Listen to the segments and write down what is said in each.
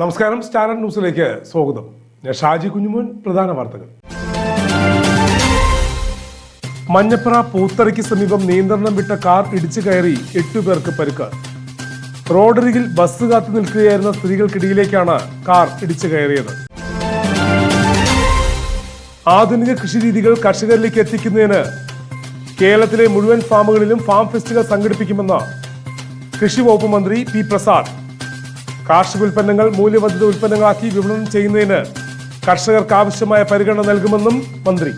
നമസ്കാരം സ്റ്റാർ ന്യൂസിലേക്ക് സ്വാഗതം. ഷാജി കുഞ്ഞുമോൻ പ്രധാന വാർത്തകൾ. മഞ്ഞപ്പുറ പൂത്തറയ്ക്ക് സമീപം നിയന്ത്രണം വിട്ട കാർ ഇടിച്ചു കയറി എട്ടു പേർക്ക് പരുക്ക്. റോഡരികിൽ ബസ് കാത്തു നിൽക്കുകയായിരുന്ന സ്ത്രീകൾക്കിടയിലേക്കാണ് കാർ ഇടിച്ചു കയറിയത്. ആധുനിക കൃഷിരീതികൾ കർഷകരിലേക്ക് എത്തിക്കുന്നതിന് കേരളത്തിലെ മുഴുവൻ ഫാമുകളിലും ഫാം ഫെസ്റ്റുകൾ സംഘടിപ്പിക്കുമെന്ന് കൃഷി വകുപ്പ് മന്ത്രി പി പ്രസാദ് കാർഷിക ഉൽപ്പന്നങ്ങൾ മൂല്യവർദ്ധിത ഉൽപ്പന്നങ്ങളാക്കി വിപണനം ചെയ്യുന്നതിന് കർഷകർക്ക് ആവശ്യമായ പരിഗണന നൽകുമെന്നും മന്ത്രി.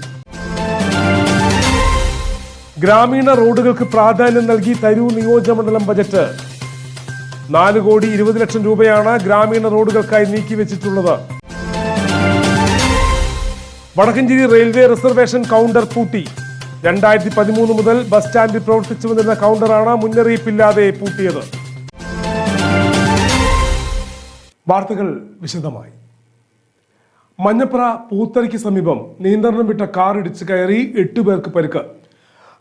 ഗ്രാമീണ റോഡുകൾക്ക് പ്രാധാന്യം നൽകി തരൂർ നിയോജകമണ്ഡലം ബജറ്റ്. നാല് കോടി ഇരുപത് ലക്ഷം രൂപയാണ് ഗ്രാമീണ റോഡുകൾക്കായി നീക്കിവെച്ചിട്ടുള്ളത് വടക്കഞ്ചേരി റെയിൽവേ റിസർവേഷൻ കൗണ്ടർ പൂട്ടി. രണ്ടായിരത്തി പതിമൂന്ന് മുതൽ ബസ് സ്റ്റാൻഡിൽ പ്രവർത്തിച്ചു വന്നിരുന്ന കൗണ്ടറാണ് മുന്നറിയിപ്പില്ലാതെ പൂട്ടിയത്. വാർത്തകൾ വിശദമായി. മഞ്ഞപ്ര പൂത്തരയ്ക്ക് സമീപം നിയന്ത്രണം വിട്ട കാർ ഇടിച്ചു കയറി എട്ടു പേർക്ക് പരിക്ക്.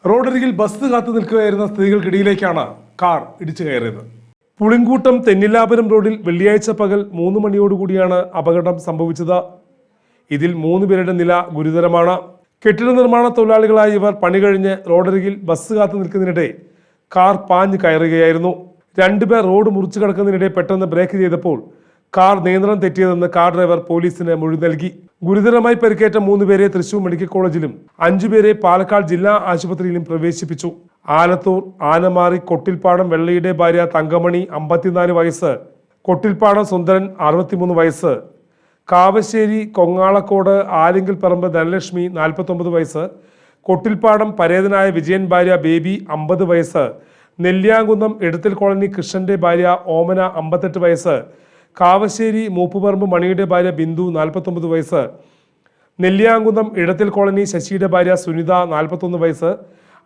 റോഡരികിൽ ബസ് കാത്തു നിൽക്കുകയായിരുന്ന സ്ത്രീകൾക്കിടയിലേക്കാണ് കാർ ഇടിച്ചു കയറിയത്. പുളിങ്കൂട്ടം തെന്നിലാപുരം റോഡിൽ വെള്ളിയാഴ്ച പകൽ മൂന്ന് മണിയോടുകൂടിയാണ് അപകടം സംഭവിച്ചത്. ഇതിൽ മൂന്ന് പേരുടെ നില ഗുരുതരമാണ്. കെട്ടിട നിർമ്മാണ തൊഴിലാളികളായ ഇവർ പണി കഴിഞ്ഞ് റോഡരികിൽ ബസ് കാത്തു നിൽക്കുന്നതിനിടെ കാർ പാഞ്ഞു കയറുകയായിരുന്നു. രണ്ടുപേർ റോഡ് മുറിച്ചു കിടക്കുന്നതിനിടെ പെട്ടെന്ന് ബ്രേക്ക് ചെയ്തപ്പോൾ കാർ നിയന്ത്രണം തെറ്റിയതെന്ന് കാർ ഡ്രൈവർ പോലീസിന് മൊഴി നൽകി. ഗുരുതരമായി പരിക്കേറ്റ മൂന്നുപേരെ തൃശൂർ മെഡിക്കൽ കോളേജിലും അഞ്ചുപേരെ പാലക്കാട് ജില്ലാ ആശുപത്രിയിലും പ്രവേശിപ്പിച്ചു. ആലത്തൂർ ആനമാറി കൊട്ടിൽപ്പാടം വെള്ളയുടെ ഭാര്യ തങ്കമണി അമ്പത്തിനാല് വയസ്സ് കൊട്ടിൽപ്പാടം സുന്ദരൻ അറുപത്തിമൂന്ന് വയസ്സ് കാവശ്ശേരി കൊങ്ങാളക്കോട് ആലിങ്കൽ പറമ്പ് ധനലക്ഷ്മി നാൽപ്പത്തൊമ്പത് വയസ്സ് കൊട്ടിൽപ്പാടം പരേതനായ വിജയൻ ഭാര്യ ബേബി അമ്പത് വയസ്സ് നെല്ലിയാങ്കുന്നം എടത്തിൽ കോളനി കൃഷ്ണന്റെ ഭാര്യ ഓമന അമ്പത്തെട്ട് വയസ്സ് കാവശ്ശേരി മൂപ്പുപറമ്പ് മണിയുടെ ഭാര്യ ബിന്ദു നാൽപ്പത്തൊമ്പത് വയസ്സ്. നെല്ലിയാങ്കുന്നം ഇടത്തിൽ കോളനി ശശിയുടെ ഭാര്യ സുനിത നാൽപ്പത്തൊന്ന് വയസ്സ്.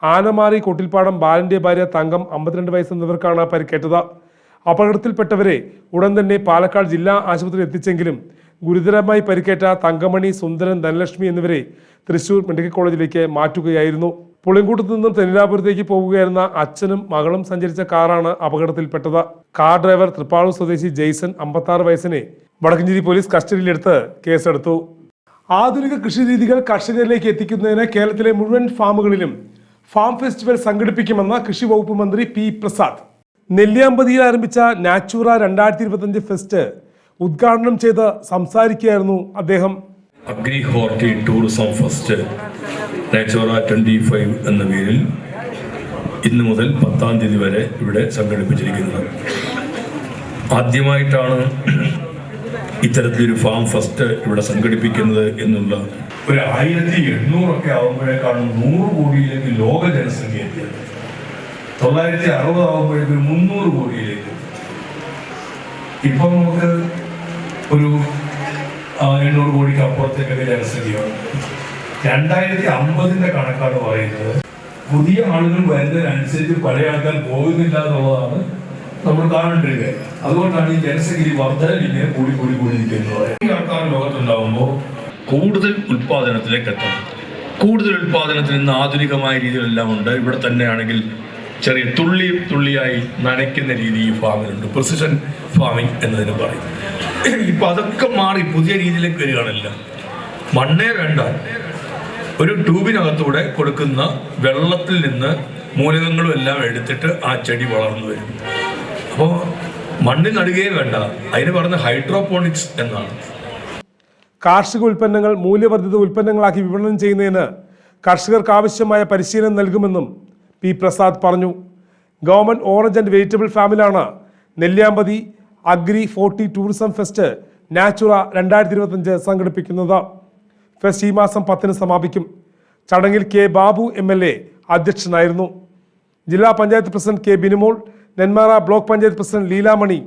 ആനമാറി കൊട്ടിൽപ്പാടം ബാലന്റെ ഭാര്യ തങ്കം അമ്പത്തിരണ്ട് വയസ്സ് എന്നിവർക്കാണ് പരിക്കേറ്റത്. അപകടത്തിൽപ്പെട്ടവരെ ഉടൻ തന്നെ പാലക്കാട് ജില്ലാ ആശുപത്രിയിൽ എത്തിച്ചെങ്കിലും ഗുരുതരമായി പരിക്കേറ്റ തങ്കമണി സുന്ദരൻ ധനലക്ഷ്മി എന്നിവരെ തൃശൂർ മെഡിക്കൽ കോളേജിലേക്ക് മാറ്റുകയായിരുന്നു. പുളിങ്കൂട്ടത്തു നിന്നും തെന്നിലാപുരത്തേക്ക് പോവുകയായിരുന്ന അച്ഛനും മകളും സഞ്ചരിച്ച കാറാണ് അപകടത്തിൽപ്പെട്ടത്. കാർ ഡ്രൈവർ തൃപ്പാളൂർ സ്വദേശി ജെയ്സൺ അമ്പത്താറ് വയസ്സിനെ വടക്കഞ്ചേരി പോലീസ് കസ്റ്റഡിയിലെടുത്ത് കേസെടുത്തു. ആധുനിക കൃഷി രീതികൾ കർഷകരിലേക്ക് എത്തിക്കുന്നതിന് കേരളത്തിലെ മുഴുവൻ ഫാമുകളിലും ഫാം ഫെസ്റ്റിവൽ സംഘടിപ്പിക്കുമെന്ന് കൃഷി വകുപ്പ് മന്ത്രി പി പ്രസാദ്. നെല്ലിയാമ്പതിയിൽ ആരംഭിച്ച നാച്ചുറ രണ്ടായിരത്തി ഇരുപത്തഞ്ച് ഫെസ്റ്റ് ഉദ്ഘാടനം ചെയ്ത് സംസാരിക്കുകയായിരുന്നു അദ്ദേഹം. അഗ്രി ഹോർട്ടി ടൂറിസം ഫസ്റ്റ് നേച്ചോറ ട്വന്റി ഫൈവ് എന്ന പേരിൽ ഇന്ന് മുതൽ പത്താം തീയതി വരെ ഇവിടെ സംഘടിപ്പിച്ചിരിക്കുന്നത്. ആദ്യമായിട്ടാണ് ഇത്തരത്തിലൊരു ഫാം ഫസ്റ്റ് ഇവിടെ സംഘടിപ്പിക്കുന്നത് എന്നുള്ള ഒരു ആയിരത്തി എണ്ണൂറൊക്കെ ആകുമ്പോഴേക്കാണ് നൂറ് കോടിയിലേക്ക് ലോക ജനസംഖ്യ എത്തിയത് തൊള്ളായിരത്തി അറുപത് ആകുമ്പോഴേക്ക് മുന്നൂറ് കോടിയിലേക്ക് ഇപ്പം നമുക്ക് ഒരു എണ്ണൂറ് കോടിക്ക് അപ്പുറത്തേക്കൊക്കെ ജനസംഖ്യയാണ് രണ്ടായിരത്തി അമ്പതിന്റെ കണക്കാണ് പറയുന്നത്. പുതിയ ആളുകൾ വരുന്നതിനനുസരിച്ച് പഴയ ആൾക്കാർ പോകുന്നില്ല എന്നുള്ളതാണ് നമ്മൾ കാണേണ്ടത്. അതുകൊണ്ടാണ് ഈ ജനസംഖ്യ വർധന ഇങ്ങനെ കൂടി കൂടി കൂടിയിരിക്കുന്നത്. ഈ ആൾക്കാർ ലോകത്തുണ്ടാകുമ്പോൾ കൂടുതൽ ഉൽപാദനത്തിലേക്ക് എത്തണം. കൂടുതൽ ഉൽപാദനത്തിന് ഇന്ന് ആധുനികമായ രീതികളെല്ലാം ഉണ്ട്. ഇവിടെ തന്നെയാണെങ്കിൽ ചെറിയ തുള്ളി തുള്ളിയായി നനയ്ക്കുന്ന രീതി ഈ ഫാമിലുണ്ട്. പ്രിസിഷൻ ഫാമിംഗ് എന്നതിന് പറയും ഇപ്പൊ അതൊക്കെ മാറി പുതിയ രീതിയിലേക്ക് വരികയാണല്ലോ. മണ്ണേ വേണ്ട. ഒരു ട്യൂബിനകത്തൂടെ കൊടുക്കുന്ന വെള്ളത്തിൽ നിന്ന് മൂലകങ്ങളും എല്ലാം എടുത്തിട്ട് ആ ചെടി വളർന്നു വരും. അപ്പോൾ മണ്ണിൽ നടുകയേ വേണ്ട. അതിന് പറഞ്ഞ ഹൈഡ്രോപോണിക്സ് എന്നാണ്. കാർഷിക ഉൽപ്പന്നങ്ങൾ മൂല്യവർദ്ധിത ഉൽപ്പന്നങ്ങളാക്കി വിപണനം ചെയ്യുന്നതിന് കർഷകർക്ക് ആവശ്യമായ പരിശീലനം നൽകുമെന്നും പി പ്രസാദ് പറഞ്ഞു. Government orange and vegetable ഫാമിലാണ് Nelliyampathy agri horti tourism fest Natura രണ്ടായിരത്തി ഇരുപത്തഞ്ച് സംഘടിപ്പിക്കുന്നത്. ഫെസ്റ്റ് ഈ മാസം പത്തിന് സമാപിക്കും. ചടങ്ങിൽ K Babu M L A അധ്യക്ഷനായിരുന്നു. ജില്ലാ panchayat president K Binumol Nenmara block panchayat president Leelamani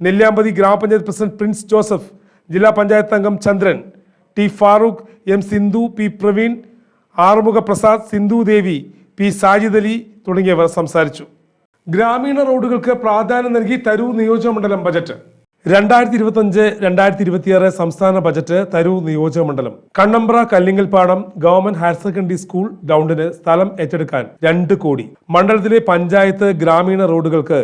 Nelliyampathy ഗ്രാമപഞ്ചായത്ത് പ്രസിഡന്റ് പ്രിൻസ് ജോസഫ് ജില്ലാ പഞ്ചായത്ത് അംഗം Chandran T Farooq M Sindhu P Praveen Arumukha Prasad Sindhu Devi P Sajid Ali തുടങ്ങിയവർ സംസാരിച്ചു. ഗ്രാമീണ റോഡുകൾക്ക് പ്രാധാന്യം നൽകി തരൂർ നിയോജകമണ്ഡലം ബജറ്റ്. രണ്ടായിരത്തി ഇരുപത്തഞ്ച് രണ്ടായിരത്തി ഇരുപത്തിയാറ് സംസ്ഥാന ബജറ്റ് തരൂർ നിയോജക മണ്ഡലം. Kannambra Kallingalpadam government higher secondary school ഗ്രൗണ്ടിന് സ്ഥലം ഏറ്റെടുക്കാൻ രണ്ട് കോടി. മണ്ഡലത്തിലെ പഞ്ചായത്ത് ഗ്രാമീണ റോഡുകൾക്ക്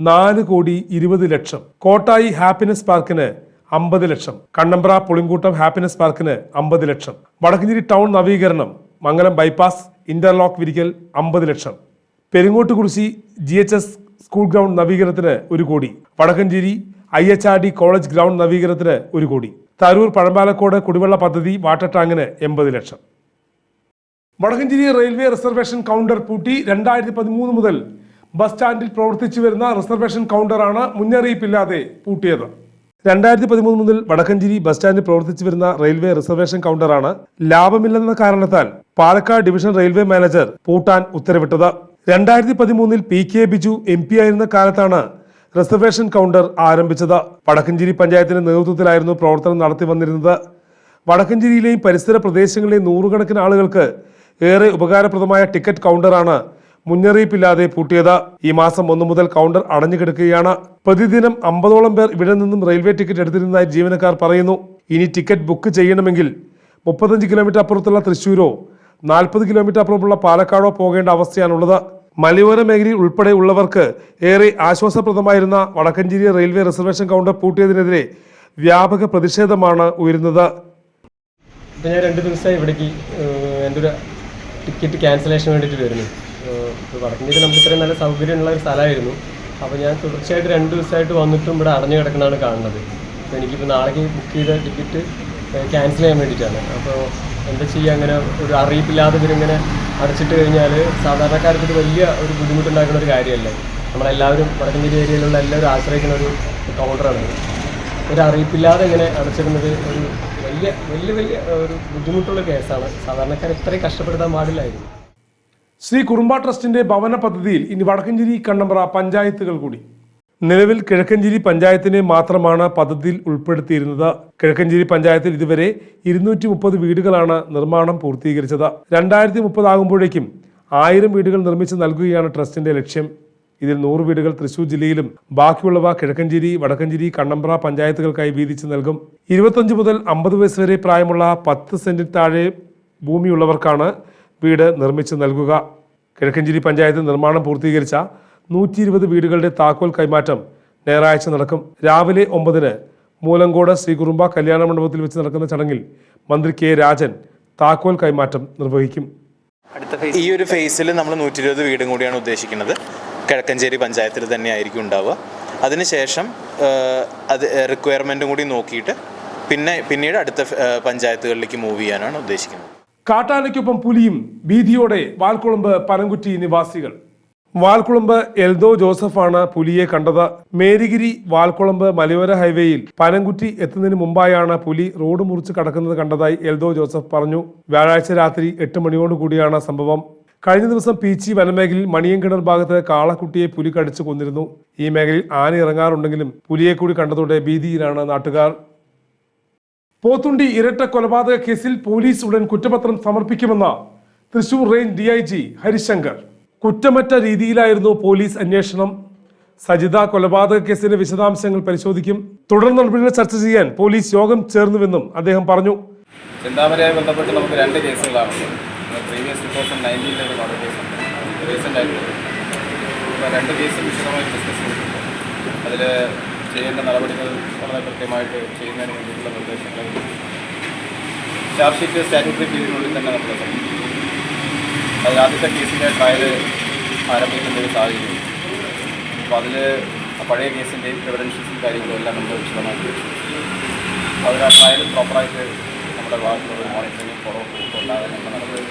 നാല് കോടി ഇരുപത് ലക്ഷം. കോട്ടായി ഹാപ്പിനെസ് പാർക്കിന് അമ്പത് ലക്ഷം. കണ്ണമ്പ്ര പുളിങ്കൂട്ടം ഹാപ്പിനെസ് പാർക്കിന് അമ്പത് ലക്ഷം. വടക്കഞ്ചേരി ടൗൺ നവീകരണം മംഗലം ബൈപ്പാസ് ഇന്റർലോക്ക് വിരിക്കൽ അമ്പത് ലക്ഷം. Perungottukurissi G H S school ground നവീകരണത്തിന് ഒരു കോടി. Vadakkanchery I H R D college ground നവീകരണത്തിന് ഒരു കോടി. തരൂർ പഴമ്പാലക്കോട് കുടിവെള്ള പദ്ധതി വാട്ടർ ടാങ്കിന് എൺപത് ലക്ഷം. വടക്കഞ്ചേരി റെയിൽവേ റിസർവേഷൻ കൗണ്ടർ പൂട്ടി രണ്ടായിരത്തി പതിമൂന്ന് മുതൽ ബസ് സ്റ്റാൻഡിൽ പ്രവർത്തിച്ചു വരുന്ന റിസർവേഷൻ കൗണ്ടറാണ് മുന്നറിയിപ്പില്ലാതെ പൂട്ടിയത്. രണ്ടായിരത്തി പതിമൂന്ന് മുതൽ വടക്കഞ്ചേരി ബസ് സ്റ്റാൻഡിൽ പ്രവർത്തിച്ചു വരുന്ന റെയിൽവേ റിസർവേഷൻ കൗണ്ടറാണ് ലാഭമില്ലെന്ന കാരണത്താൽ പാലക്കാട് ഡിവിഷൻ റെയിൽവേ മാനേജർ പൂട്ടാൻ ഉത്തരവിട്ടത്. രണ്ടായിരത്തി പതിമൂന്നിൽ P K Biju M P ആയിരുന്ന കാലത്താണ് റിസർവേഷൻ കൗണ്ടർ ആരംഭിച്ചത്. വടക്കഞ്ചേരി പഞ്ചായത്തിന്റെ നേതൃത്വത്തിലായിരുന്നു പ്രവർത്തനം നടത്തി വന്നിരുന്നത്. വടക്കഞ്ചേരിയിലെയും പരിസര പ്രദേശങ്ങളിലെയും നൂറുകണക്കിന് ആളുകൾക്ക് ഏറെ ഉപകാരപ്രദമായ ടിക്കറ്റ് കൗണ്ടറാണ് മുന്നറിയിപ്പില്ലാതെ പൂട്ടിയത്. ഈ മാസം ഒന്നു മുതൽ കൗണ്ടർ അടഞ്ഞു കിടക്കുകയാണ്. പ്രതിദിനം അമ്പതോളം പേർ ഇവിടെ നിന്നും റെയിൽവേ ടിക്കറ്റ് എടുത്തിരുന്നതായി ജീവനക്കാർ പറയുന്നു. ഇനി ടിക്കറ്റ് ബുക്ക് ചെയ്യണമെങ്കിൽ മുപ്പത്തഞ്ച് കിലോമീറ്റർ അപ്പുറത്തുള്ള തൃശ്ശൂരോ നാൽപ്പത് കിലോമീറ്റർ അപ്പുറമുള്ള പാലക്കാടോ പോകേണ്ട അവസ്ഥയാണുള്ളത്. മലയോര മേഖലയിൽ ഉൾപ്പെടെ ഉള്ളവർക്ക് ഏറെ ആശ്വാസപ്രദമായിരുന്ന വടക്കഞ്ചേരി റെയിൽവേ റിസർവേഷൻ കൗണ്ടർ പൂട്ടിയതിനെതിരെ വ്യാപക പ്രതിഷേധമാണ് ഉയരുന്നത്. ഞാൻ രണ്ട് ദിവസമായി ഇവിടേക്ക് എന്റെ ഒരു ടിക്കറ്റ് ക്യാൻസലേഷൻ വേണ്ടിയിട്ട് വരുന്നു. വടക്കഞ്ചേരി നമുക്ക് ഇത്രയും നല്ല സൗകര്യമുള്ള ഒരു സ്ഥലമായിരുന്നു. അപ്പോൾ ഞാൻ തുടർച്ചയായിട്ട് രണ്ട് ദിവസമായിട്ട് വന്നിട്ടും ഇവിടെ അടഞ്ഞു കിടക്കുന്നതാണ് കാണുന്നത്. അപ്പോൾ എനിക്കിപ്പോൾ നാളേക്ക് ബുക്ക് ചെയ്ത ടിക്കറ്റ് ക്യാൻസൽ ചെയ്യാൻ വേണ്ടിയിട്ടാണ്. അപ്പോൾ എന്താ ചെയ്യുക അങ്ങനെ ഒരു അറിയിപ്പില്ലാതെ ഇവരിങ്ങനെ അടച്ചിട്ട് കഴിഞ്ഞാൽ സാധാരണക്കാർക്ക് ഇത് വലിയ ഒരു ബുദ്ധിമുട്ടുണ്ടാക്കുന്ന ഒരു കാര്യമല്ലേ? നമ്മളെല്ലാവരും വടക്കഞ്ചേരി ഏരിയയിലുള്ള എല്ലാവരും ആശ്രയിക്കുന്ന ഒരു കൗണ്ടറാണ് ഒരു അറിയിപ്പില്ലാതെ ഇങ്ങനെ അടച്ചിടുന്നത് ഒരു വലിയ വലിയ വലിയ ഒരു ബുദ്ധിമുട്ടുള്ള കേസാണ്. സാധാരണക്കാർ ഇത്രയും കഷ്ടപ്പെടുത്താൻ പാടില്ലായിരുന്നു. ശ്രീ കുറുമ്പ ട്രസ്റ്റിന്റെ ഭവന പദ്ധതിയിൽ ഇനി വടക്കഞ്ചേരി കണ്ണമ്പ്ര പഞ്ചായത്തുകൾ കൂടി. നിലവിൽ കിഴക്കഞ്ചേരി പഞ്ചായത്തിനെ മാത്രമാണ് പദ്ധതിയിൽ ഉൾപ്പെടുത്തിയിരുന്നത്. കിഴക്കഞ്ചേരി പഞ്ചായത്തിൽ ഇതുവരെ ഇരുന്നൂറ്റി മുപ്പത് വീടുകളാണ് നിർമ്മാണം പൂർത്തീകരിച്ചത്. രണ്ടായിരത്തി മുപ്പതാകുമ്പോഴേക്കും ആയിരം വീടുകൾ നിർമ്മിച്ച് നൽകുകയാണ് ട്രസ്റ്റിന്റെ ലക്ഷ്യം. ഇതിൽ നൂറ് വീടുകൾ തൃശൂർ ജില്ലയിലും ബാക്കിയുള്ളവ കിഴക്കഞ്ചേരി വടക്കഞ്ചേരി കണ്ണമ്പ്ര പഞ്ചായത്തുകൾക്കായി വീതിച്ച് നൽകും. ഇരുപത്തഞ്ച് മുതൽ അമ്പത് വയസ്സ് വരെ പ്രായമുള്ള പത്ത് സെന്റിൽ താഴെ ഭൂമിയുള്ളവർക്കാണ് വീട് നിർമ്മിച്ച് നൽകുക. കിഴക്കഞ്ചേരി പഞ്ചായത്ത് നിർമ്മാണം പൂർത്തീകരിച്ച നൂറ്റി ഇരുപത് വീടുകളുടെ താക്കോൽ കൈമാറ്റം ഞായറാഴ്ച നടക്കും. രാവിലെ ഒമ്പതിന് മൂലങ്കോട് ശ്രീ കുറുമ്പ കല്യാണ മണ്ഡപത്തിൽ വെച്ച് നടക്കുന്ന ചടങ്ങിൽ മന്ത്രി കെ രാജൻ താക്കോൽ കൈമാറ്റം നിർവഹിക്കും. ഈ ഒരു ഫേസിൽ നമ്മൾ നൂറ്റി ഇരുപത് വീടും കൂടിയാണ് ഉദ്ദേശിക്കുന്നത്. കിഴക്കഞ്ചേരി പഞ്ചായത്തിൽ തന്നെ ആയിരിക്കും ഉണ്ടാവുക. അതിനുശേഷം അത് റിക്വയർമെന്റും കൂടി നോക്കിയിട്ട് പിന്നെ പിന്നീട് അടുത്ത പഞ്ചായത്തുകളിലേക്ക് മൂവ് ചെയ്യാനാണ് ഉദ്ദേശിക്കുന്നത്. കാട്ടാനയ്ക്കൊപ്പം പുലിയും ഭീതിയോടെ വാൽക്കുളമ്പ് പനംകുറ്റി നിവാസികൾ. വാൽക്കുളമ്പ് എൽദോ ജോസഫാണ് പുലിയെ കണ്ടത്. മേരിഗിരി വാൽക്കുളമ്പ് മലയോര ഹൈവേയിൽ പനംകുറ്റി എത്തുന്നതിന് മുമ്പായാണ് പുലി റോഡ് മുറിച്ച് കടക്കുന്നത് കണ്ടതായി എൽദോ ജോസഫ് പറഞ്ഞു. വ്യാഴാഴ്ച രാത്രി എട്ട് മണിയോട് കൂടിയാണ് സംഭവം. കഴിഞ്ഞ ദിവസം പീച്ചി വനമേഖലയിൽ മണിയൻകിണർ ഭാഗത്ത് കാളക്കുട്ടിയെ പുലി കടിച്ചു കൊന്നിരുന്നു. ഈ മേഖലയിൽ ആന ഇറങ്ങാറുണ്ടെങ്കിലും പുലിയെ കൂടി കണ്ടതോടെ ഭീതിയിലാണ് നാട്ടുകാർ. പോത്തുണ്ടി ഇരട്ട കൊലപാതക കേസിൽ പോലീസ് ഉടൻ കുറ്റപത്രം സമർപ്പിക്കുമെന്ന് Thrissur range D I G Harishankar. കുറ്റമറ്റ രീതിയിലായിരുന്നു പോലീസ് അന്വേഷണം. സജിത കൊലപാതക കേസിന്റെ വിശദാംശങ്ങൾ പരിശോധിക്കും. തുടർ നടപടികൾ ചർച്ച ചെയ്യാൻ പോലീസ് യോഗം ചേർന്നുവെന്നും അദ്ദേഹം പറഞ്ഞു. ചിന്താമരയായി ബന്ധപ്പെട്ട് നമുക്ക് രണ്ട് കേസുകളാണ്. പ്രീവിയസ് ടു തൗസൻഡ് നയന്റീനിലെ ഒരു മർഡർ കേസുണ്ട്. റീസെന്റ് ആയിട്ടുള്ളത് രണ്ട് കേസ് വിശദമായി ഡിസ്കസ് ചെയ്തിട്ടുണ്ട്. അതിൽ ചെയ്യേണ്ട നടപടികൾ വളരെ കൃത്യമായിട്ട് ചെയ്യുന്നതിന് വേണ്ടിയിട്ടുള്ള നിർദ്ദേശങ്ങൾ. ചാർജ് ഷീറ്റ് സ്റ്റാറ്റ്യൂട്ടറി തന്നെ നമ്മൾ ആദ്യത്തെ കേസിന്റെ ട്രയൽ ആരംഭിക്കുന്ന ഒരു സാഹചര്യം അപ്പോൾ അതിൽ പഴയ കേസിന്റെയും എവിഡൻഷ്യസും കാര്യങ്ങളും എല്ലാം നമ്മൾ വിശദമാക്കി അവർ ആ ട്രയൽ പ്രോപ്പറായിട്ട് നമ്മുടെ ഭാഗത്തുള്ള മോണിറ്ററിംഗ് നമ്മൾ നടപടി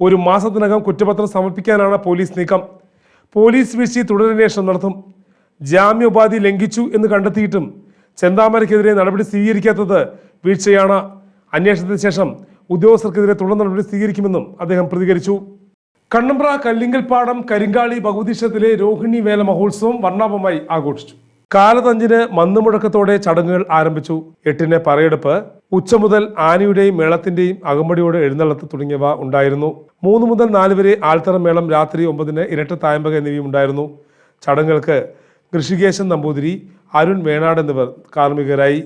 ഒരു മാസത്തിനകം കുറ്റപത്രം സമർപ്പിക്കാനാണ് പോലീസ് നീക്കം. പോലീസ് വീഴ്ച തുടരന്വേഷണം നടത്തും. ജാമ്യോപാധി ലംഘിച്ചു എന്ന് കണ്ടെത്തിയിട്ടും ചെന്താമരയ്ക്കെതിരെ നടപടി സ്വീകരിക്കാത്തത് വീഴ്ചയാണ്. അന്വേഷണത്തിന് ശേഷം ഉദ്യോഗസ്ഥർക്കെതിരെ തുടർ നടപടി സ്വീകരിക്കുമെന്നും അദ്ദേഹം പ്രതികരിച്ചു. കണ്ണമ്പ്ര കല്ലിങ്കൽപ്പാടം കരിങ്കാളി ഭഗവതി ക്ഷേത്രത്തിലെ രോഹിണി വേല മഹോത്സവം വർണാഭമായി ആഘോഷിച്ചു. കാലതഞ്ചിന് മന്നുമുഴക്കത്തോടെ ചടങ്ങുകൾ ആരംഭിച്ചു. എട്ടിന് പറയെടുപ്പ് ഉച്ച മുതൽ ആനയുടെയും മേളത്തിന്റെയും അകമ്പടിയോടെ എഴുന്നള്ളത്ത് തുടങ്ങിയവ ഉണ്ടായിരുന്നു. മൂന്ന് മുതൽ നാല് വരെ ആൽത്തറ മേളം രാത്രി ഒമ്പതിന് ഇരട്ട തായമ്പക എന്നിവയും ഉണ്ടായിരുന്നു. ചടങ്ങുകൾക്ക് ഋഷികേശൻ നമ്പൂതിരി അരുൺ വേണാട് എന്നിവർ കാർമ്മികരായി.